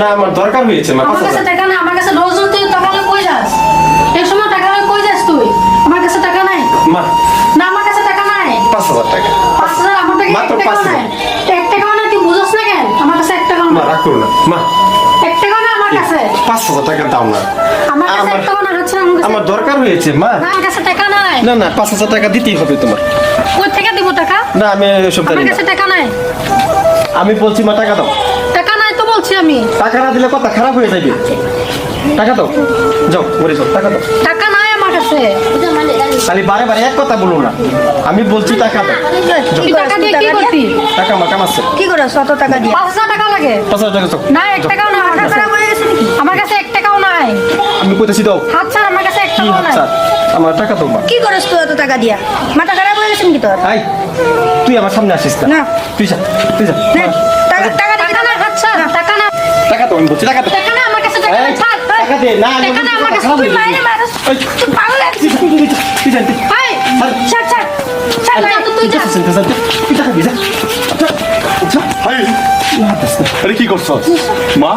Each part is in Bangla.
না আমার দরকার হয়েছে মা আমার কাছে টাকা নাই আমার কাছে রোজ রোজ তুই টাকা কই যাস? এক সময় টাকা কই যাস তুই? আমার কাছে টাকা নাই। মা। না আমার কাছে টাকা নাই। পাঁচ হাজার টাকা। পাঁচ হাজার আমার টাকা মাত্র টাকাও পাঁচ হাজার। নাই এক টাকাও নাই তুই বুঝছ না কেন? আমার কাছে এক নাই। রাগ করো না। মা। এক টাকাও নাই আমার কাছে? পাঁচ হাজার টাকা দাও না। আমার কাছে এক টাকাও না হচ্ছে আমার দরকার হয়েছে মা। না, আমার কাছে টাকা নাই। না না পাঁচ হাজার টাকা দিতেই হবে তোমার। কই থেকে দিব টাকা? না আমি এসব জানি আমার কাছে টাকা নাই। আমি বলছি মা টাকা দাও। টাকা বলছি আমি? টাকা না দিলে কথা খারাপ হয়ে যাবে। টাকা দাও। যাও ঘরে যাও টাকা দাও। টাকা নাই আমার কাছে। খালি বারে বারে এক কথা বলো না। আমি বলছি টাকা দাও। তুই টাকা দিয়ে কি করতি? টাকা মা কামাচ্ছে কি করে শত টাকা দিয়ে? পাঁচ হাজার টাকা লাগে। পাঁচ হাজার টাকা যাও না এক টাকাও নাই। আমার কাছে আমার কাছে এক টাকাও নাই। আমি কইতেছি দাও। হাত ছাড় আমার কাছে এক টাকাও নাই। হাত আমার টাকা দাও মা। কি করিস তুই এত টাকা দিয়া? মাথা খারাপ হয়ে গেছে নাকি তোর? তুই আমার সামনে আসিস না। না। তুই যা তুই যা নে, টাকা টাকা টাকা না হাত ছাড় টাকা না টাকা দাও আমি বলছি টাকা টাকা না আমার কাছে টাকা নাই। ছাড় টাকা দে, না, আমি টাকা না আমার কাছে তুই মাইরে মারিস এই, তুই পাগল আছিস তুই তুই ভাই ছাড়। ছাড় ছাড় না তো তুই যা। তুই টাকা দিয়ে যা। যা, যা। হাই আরে কি করছস মা?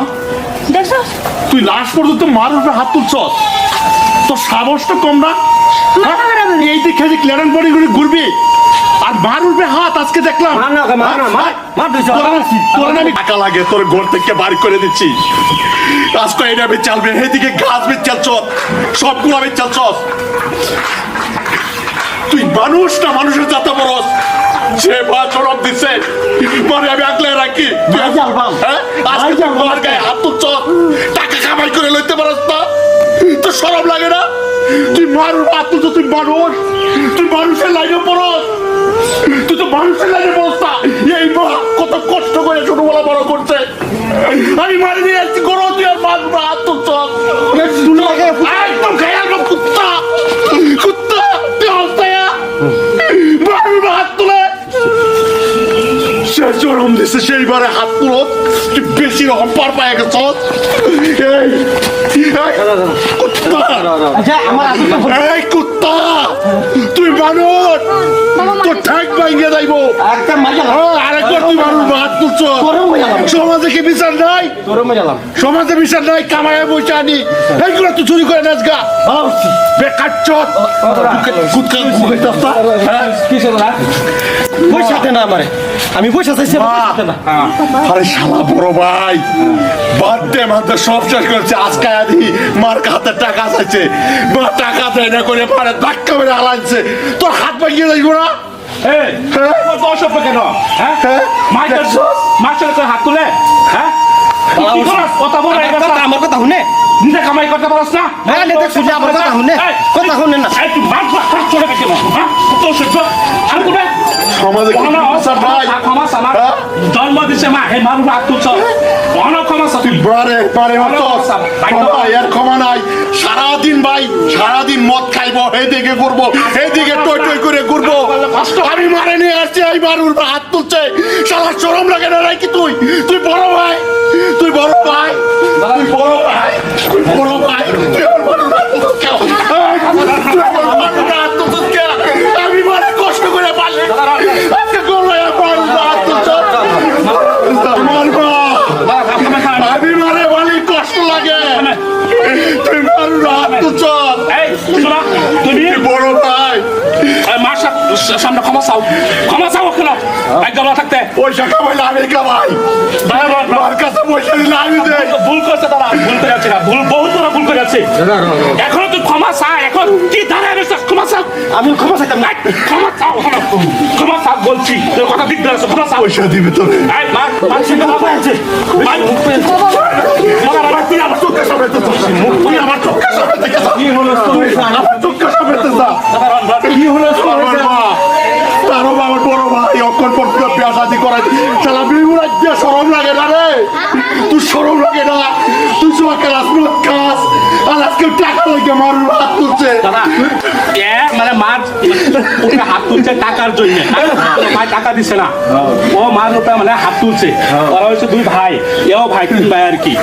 দেখছ তুই লাশ পর্যন্ত মার উপরে হাত তুলছস? তোর সাহসটা কম না? হয়ে? এই দেখে যে ক্লিয়ারেন্স বডি করে ঘুরবি? আর মার উপরে হাত আজকে দেখলাম। টাকা লাগে তোর ঘর থেকে বাড়ি করে দিচ্ছি। এটা আমি চালবে এদিকে গাছ বেচ চালছ সবগুলো আমি চালছস তুই মানুষ না মানুষের যাতে বরস। যে মা চরম দিচ্ছে মানে আমি আগলে রাখি। হ্যাঁ? আজকে তুই মার গায়ে হাত তুলছস টাকা কামাই করে লইতে পারস না। তোর সরম লাগে না। তুই মার হাত তুলছ তুই মানুষ। তুই মানুষের লাইনে পড়স। তুই তো মানুষের লাইনে পড়স এই মা কত কষ্ট করে ছোটবেলা বড় করছে আমি মারি নিয়ে আসছি করো তুই আর মার উপরে হাত একদম খেয়াল রাখ, কুত্তা। কুত্তা। তুই হস্তায়া মার হাত তুলে। সে চরম দিছে সেইবারে হাত তুলো। তুই বেশি রকম পার পায়ে গেছ। এই কুত্তা আচ্ছা, তো ভরে- এই কুত্তা তুই মানুষ তোর ঠ্যাক ভাঙিয়ে যাইব একটা মাইয়া লাও। হ্যাঁ, আরেকবার তুই মানুষ হাত তুলছ তোরও মজা লাগবে। সমাজে কি বিচার নাই সমাজে বিচার নাই কামায় বসে আনি এইগুলো তুই চুরি করে নাচ গা। বেকার চট কুত্তা হ্যাঁ না আমারে। আমি পয়সা চাইছি। আরে শালা বড় ভাই বাদে সব শেষ করেছে আজকে আদি মার হাতে টাকা চাইছে মা টাকা দেয় না করে পারে ধাক্কা মেরে হালাইছে তোর হাত ভাঙিয়ে যাইব না এই, হ্যাঁ? তোমার বয়স হবে কেন? হ্যাঁ? হ্যাঁ? মাস্টার মাস্টার তোর হাত তুলে হ্যাঁ? কথা বলে আমার কথা- শুনে নিজে কামাই করতে পারস না হ্যাঁ, নেতা শুনে আমার কথা শুনে। কথা শুনে না। এই, তুই মার খাস, চলে গেছে হ্যাঁ? তোর সহ্য? আর? সমাজে কি। হ্যাঁ? জন্ম দিছে মা হে মারু হাত তুলছ অহনা ক্ষমাস তুই বারে বারে ক্ষমা এর ক্ষমা নাই। সারাদিন ভাই সারাদিন মদ খাইবো এইদিকে ঘুরবো এইদিকে টই টই করে ঘুরবো। আমি মারে নিয়ে আসছি এই মারুর হাত তুলছে। সারা চরম লাগে না নাকি তুই? তুই বড় ভাই তুই বড় ভাই তুই বড় ভাই তুই বড় ভাই। তুই আমার মারুর ক্ষমা চাও ক্ষমা চাও কেন একদম না থাকতে পয়সা কামাইলে আমি কামাই মার কাছে পয়সা দিলে আমি দেই ভুল করছে তারা ভুল করে যাচ্ছে না ভুল বহুত বড় ভুল করে যাচ্ছে এখন তুই ক্ষমা চা এখন কি দাঁড়ায় রয়েছিস ক্ষমা চাও আমি ক্ষমা চাইতাম না ক্ষমা চাও ক্ষমা চাও বলছি তোর কথা ঠিক ধরেছে ক্ষমা চাও পয়সা দিবি তোর মার কথা আছে মুখ তুই আমার চোখের সামনে তো তুই আমার চোখের সামনে থেকে যা। তুই আমার চোখের সামনে থেকে যা। কি হলো আমার মা তারও আমার বড় ভাই অক্ষর পর বিয়া শাদি করাই শালা বিহুর আজকে সরম লাগে না রে তুই সরম লাগে না তুই সবাইকে রাজমূল খাস আর আজকে টাকা লাগে আমার হাত তুলছে। দাদা এ মানে মার ওকে হাত তুলছে টাকার জন্য। ভাই টাকা দিছে না। ও মার রূপে মানে হাত তুলছে। ওরা হচ্ছে দুই ভাই এও ভাই তিন ভাই আর কি।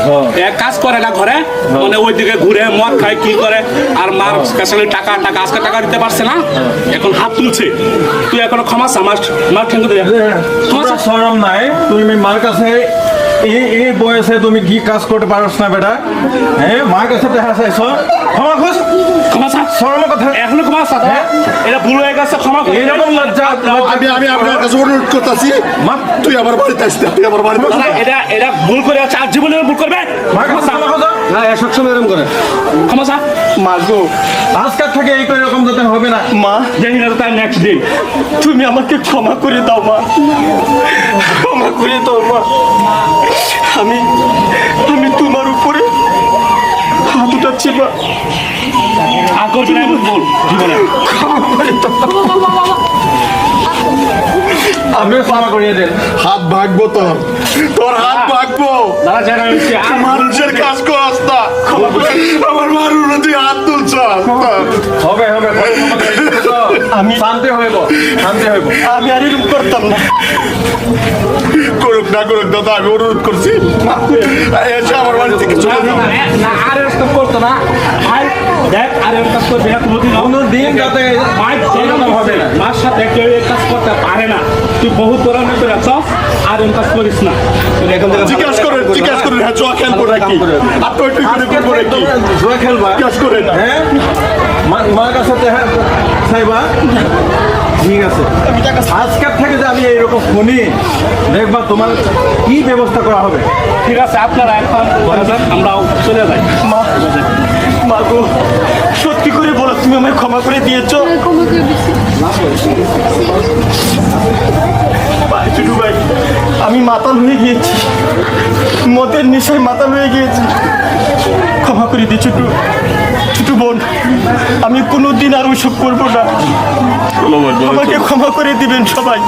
এক কাজ করে না ঘরে মানে ওইদিকে ঘুরে মদ খায় কি করে আর মার কাছে টাকা টাকা আজকে টাকা দিতে পারছে না এখন হাত তুলছে। তুই এখনও ক্ষমা চা মার ঠেঙ্গু দে। নাই তুমি মার কাছে এই বয়সে তুমি কি কাজ করতে পারছ না বেটা? হ্যাঁ মার কাছে দেখা চাইছ? ক্ষমা খোঁজ। ক্ষমা স্যার সরল কথা। এখনও ক্ষমা হ্যাঁ? এটা ভুল হয়ে গেছে ক্ষমা। এরকম লজ্জা আমি আমি আপনার কাছে অনুরোধ করতেছি। মা। তুই আমার বাড়িতে আসতে তুই আমার বাড়িতে এটা এটা ভুল করে আছে আর জীবনে ভুল করবে? না এ সবসময় এরকম করে। ক্ষমা স্যার মাগো আজকাল থেকে এই করে এরকম যাতে হবে না। মা। দেখি না তার নেক্সট দিন তুমি আমাকে ক্ষমা করে দাও মা। ক্ষমা করে দাও মা। আমি আমি হাত উঠাচ্ছি মা আর করবি না এমন ভুল জীবনে। আপনি ক্ষমা করিয়ে দেন। হাত ভাগবো তো তোর হাত ভাগবো। মানুষের কাজ করাস না। আমার মারুর তুই হাত তুলছ হবে হবে আমি শান্তি হইব শান্তি হইব। আমি আর এরকম করতাম না। করুক না করুক দাদা আমি অনুরোধ করছি। এসে আমার বাড়ি থেকে চলে যাও আর এরকম করতো না। ভাই দেখ আর এরকম কাজ করবে না কোনোদিন কোনো যাতে ভাই এরকম হবে না। মার সাথে কেউ এই কাজ করতে পারে না। তুই বহুত পুরানো করে আছ আর এরকম কাজ করিস না। জিজ্ঞাসা করেন জিজ্ঞাসা করেন হ্যাঁ জোয়া খেলব নাকি? করে করব নাকি? জুয়া খেলবা। জিজ্ঞাসা করেন হ্যাঁ? মা- মার কাছে দেখা চাইবা ঠিক আছে। আজকের থেকে যে আমি এইরকম শুনি দেখবা তোমার কি ব্যবস্থা করা হবে? ঠিক আছে আপনারা এখন ঘরে যান আমরাও চলে যাই। মা মাগো সত্যি করে বলো তুমি আমায় ক্ষমা করে দিয়েছ? দিচ্ছি ভাই ছোটু ভাই আমি মাতাল হয়ে গিয়েছি। মদের নেশায় মাতাল হয়ে গিয়েছি। ক্ষমা করে দিই ছোটু ছোটু বোন আমি কোনোদিন আর ওইসব করব না। আমাকে ক্ষমা করে দিবেন সবাই।